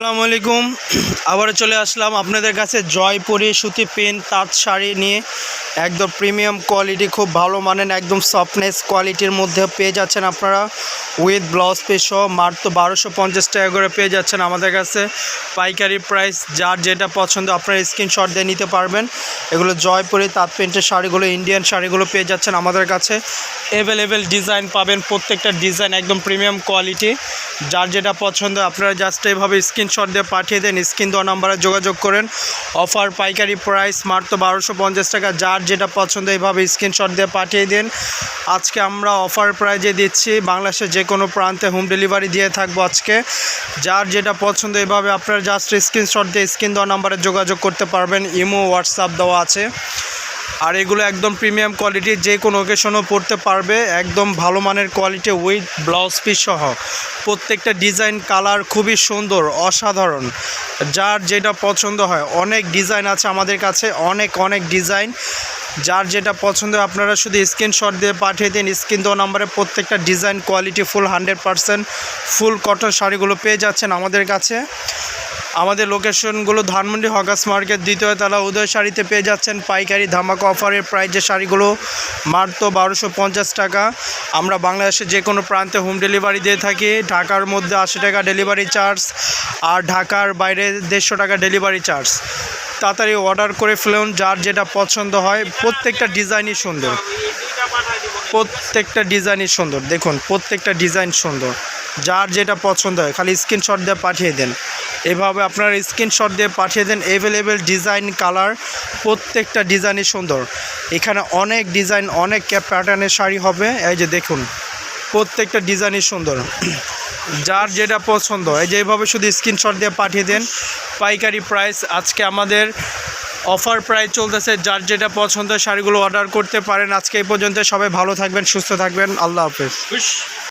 আসসালামু আলাইকুম। চলে আসলাম আপনাদের কাছে জয়পুরি সুতি পেন তাঁত শাড়ি নিয়ে। একদম প্রিমিয়াম কোয়ালিটি খুব ভালো মানের, একদম সফটনেস কোয়ালিটির মধ্যে পেয়ে যাচ্ছেন আপনারা। উইথ ব্লাউজ পে সহ মাত্র বারোশো পঞ্চাশ টাকা করে পেয়ে যাচ্ছেন আমাদের কাছে। পাইকারি প্রাইস যার যেটা পছন্দ, আপনারা স্ক্রিনশট দিয়ে নিতে পারবেন। এগুলো জয়পুরি তাঁত পেন্টের শাড়িগুলো ইন্ডিয়ান শাড়িগুলো পেয়ে যাচ্ছেন আমাদের কাছে। অ্যাভেলেবেল ডিজাইন পাবেন, প্রত্যেকটা ডিজাইন একদম প্রিমিয়াম কোয়ালিটি যার যেটা পছন্দ, আপনারা জাস্ট এইভাবে স্ক্রিনশট দিয়ে পাঠিয়ে দেন। স্ক্রিন দেওয়া নাম্বারে যোগাযোগ করেন। অফার পাইকারি প্রাইস মাত্র বারোশো পঞ্চাশ টাকা। যার যেটা পছন্দ এইভাবে স্ক্রিনশট দিয়ে পাঠিয়ে দিন। আজকে আমরা অফার প্রাইজে দিচ্ছি। বাংলাদেশের যে কোনো প্রান্তে হোম ডেলিভারি দিয়ে থাকব আজকে। যার যেটা পছন্দ এইভাবে আপনারা জাস্ট স্ক্রিনশট দিয়ে স্ক্রিন দেওয়া নাম্বারে যোগাযোগ করতে পারবেন। ইমো, হোয়াটসঅ্যাপ দেওয়া আছে। আর এগুলো একদম প্রিমিয়াম কোয়ালিটি যে কোনো ওকেশনও পড়তে পারবে। একদম ভালো মানের কোয়ালিটি উইথ ব্লাউজ পিস সহ। প্রত্যেকটা ডিজাইন কালার খুবই সুন্দর, অসাধারণ। যার যেটা পছন্দ হয়, অনেক ডিজাইন আছে আমাদের কাছে, অনেক অনেক ডিজাইন যার যেটা পছন্দ আপনারা শুধু স্ক্রিনশট দিয়ে পাঠিয়ে দিন। স্ক্রিন দেওয়া নাম্বারে প্রত্যেকটা design quality full hundred percent full cotton শাড়িগুলো পেয়ে যাচ্ছেন আমাদের কাছে। আমাদের লোকেশনগুলো ধানমন্ডি হকাস মার্কেট, দ্বিতীয় তলা উদয় শাড়িতে পেয়ে যাচ্ছেন পাইকারি ধামাকা অফারের প্রাইজের শাড়িগুলো। মাত্র বারোশো পঞ্চাশ টাকা। আমরা বাংলাদেশের যে কোনো প্রান্তে হোম ডেলিভারি দিয়ে থাকি। ঢাকার মধ্যে আশি টাকা ডেলিভারি চার্জ আর ঢাকার বাইরে দেড়শো টাকা ডেলিভারি চার্জ তাড়াতাড়ি অর্ডার করে ফেলুন, যার যেটা পছন্দ হয়। প্রত্যেকটা ডিজাইনই সুন্দর। প্রত্যেকটা ডিজাইনই সুন্দর। দেখুন, প্রত্যেকটা ডিজাইন সুন্দর। যার যেটা পছন্দ হয়, খালি স্ক্রিনশট দিয়ে পাঠিয়ে দেন। এভাবে আপনারা স্ক্রিনশট দিয়ে পাঠিয়ে দেন অ্যাভেলেবেল ডিজাইন কালার প্রত্যেকটা ডিজাইনই সুন্দর। এখানে অনেক ডিজাইন অনেক প্যাটার্নের শাড়ি হবে। এই যে দেখুন, প্রত্যেকটা ডিজাইনই সুন্দর। যার যেটা পছন্দ এই যে এইভাবে শুধু স্ক্রিনশট দিয়ে পাঠিয়ে দেন, পাইকারি প্রাইস আজকে আমাদের অফার প্রাইস চলতেছে, যার যেটা পছন্দ শাড়িগুলো অর্ডার করতে পারেন। আজকে এই পর্যন্ত সবাই ভালো থাকবেন, সুস্থ থাকবেন। আল্লাহ হাফেজ।